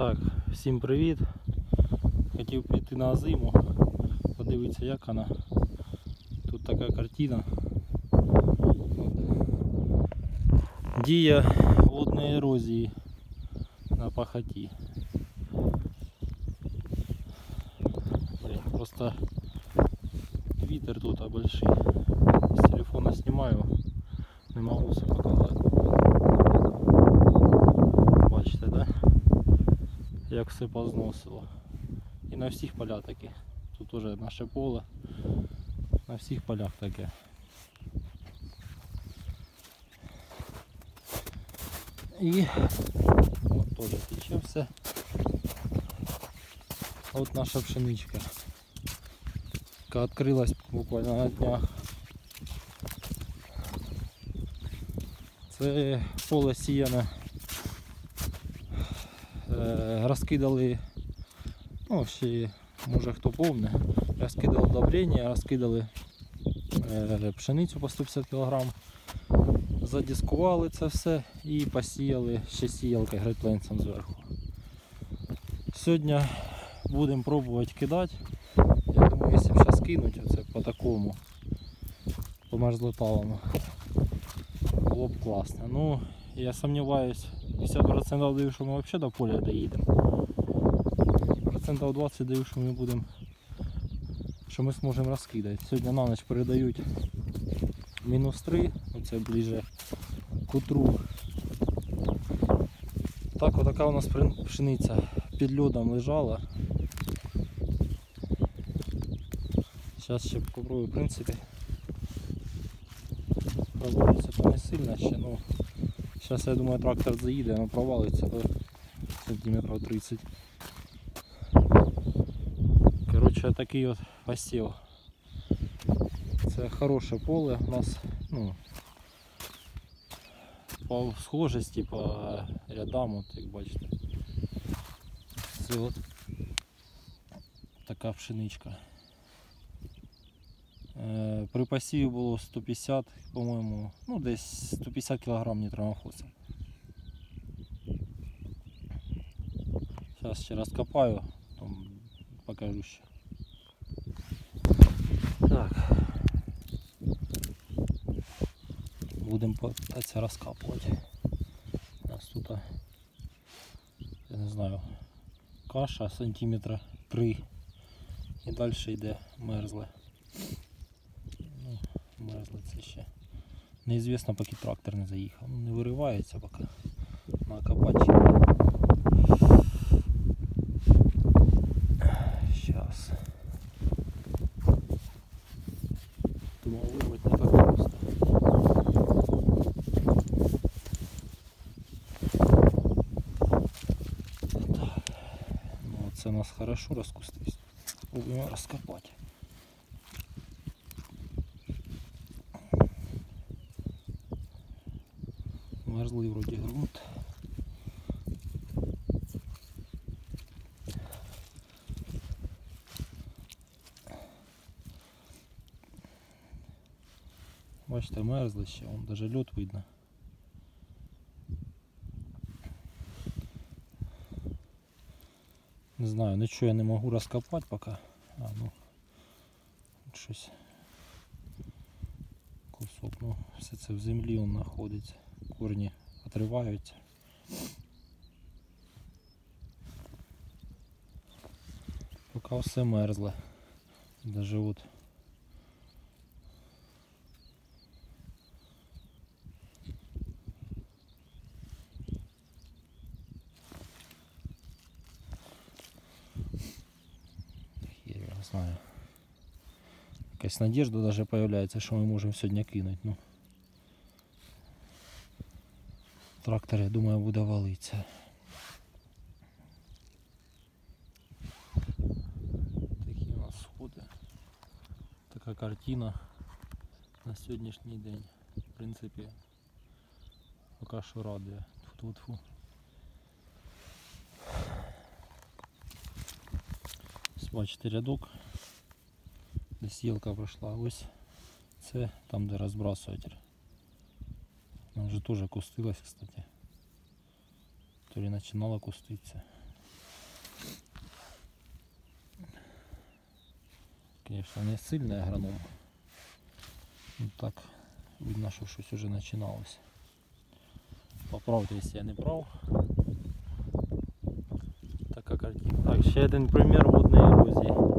Так, всім привіт. Хотів піти на зиму, подивитися як вона. Тут така картина. От. Дія водної ерозії на пахоті. Блін, просто вітер тут большой. З телефона знімаю, не можу все показати. Як все позносило. І на всіх полях таке. Тут уже наше поле. На всіх полях таке. І от теж тече все. От наша пшеничка. Яка відкрилась буквально на днях. Це поле сіяне. Е, Розкидали, ну ще може хто повне, розкидали давлення, розкидали е, пшеницю по 150 кг, задіскували це все і посіяли ще сіялкою грейпленцем зверху. Сьогодні будемо пробувати кидати. Я думаю, якщо зараз кинуть оце по такому, по мерзлоталому, було б класно. Ну, я сомневаюсь, 50% даю, що ми взагалі до поля доїдемо. Процентів 20 даю, що ми будемо, що ми зможемо розкидати. Сьогодні на ніч передають мінус 3, оце ближе к утру. Так, отака у нас пшениця під льодом лежала. Зараз ще попробую, в принципі. Проводиться то не сильно ще, ну. Зараз я думаю трактор заїде, воно провалиться до сантиметрів 30. Коротше, такий от посів. Це хороше поле у нас, ну, по схожості, по рядам, от як бачите. Це от така пшеничка. Е, При посіві було 150, по-моєму, ну десь 150 кг нітромофоса. Зараз ще розкопаю, потім покажу ще. Так. Будемо питатися розкапувати. У нас тут, я не знаю, каша сантиметра 3 і далі йде мерзле. Ну, мерзле це ще. Неізвісно, поки трактор не заїхав. Ну, не виривається поки. Накопати. Сейчас. Думав вирвати не так просто. Так. Ну, це у нас хорошо розкустився. Будемо розкопати. Мерзлий вроді грунт. Бачите, мерзли ще, вон даже лед видно. Не знаю, нічого я не можу розкопати поки. А, ну, от щось. Кусок, ну, все це в землі он знаходиться. Корні отриваються. Поки все мерзле. Даже от Я не знаю. Якась надежда даже появляється, що ми можемо сьогодні кинути. Ну. Трактор, я думаю, буде валитися. Такі у нас сходи. Така картина на сьогоднішній день. В принципі, поки що радує. Тьфу-тьфу-тьфу. Бачите рядок, де сілка пройшла. Ось це там, де розбрасуватель. Вона вже теж кустилась, кстати. То ли починала куститися. Конечно, не сильний агроном. Ну так, видно, що щось уже починалось. Поправте, якщо я не прав. Така картина. Так, ще один примір водної ерозії.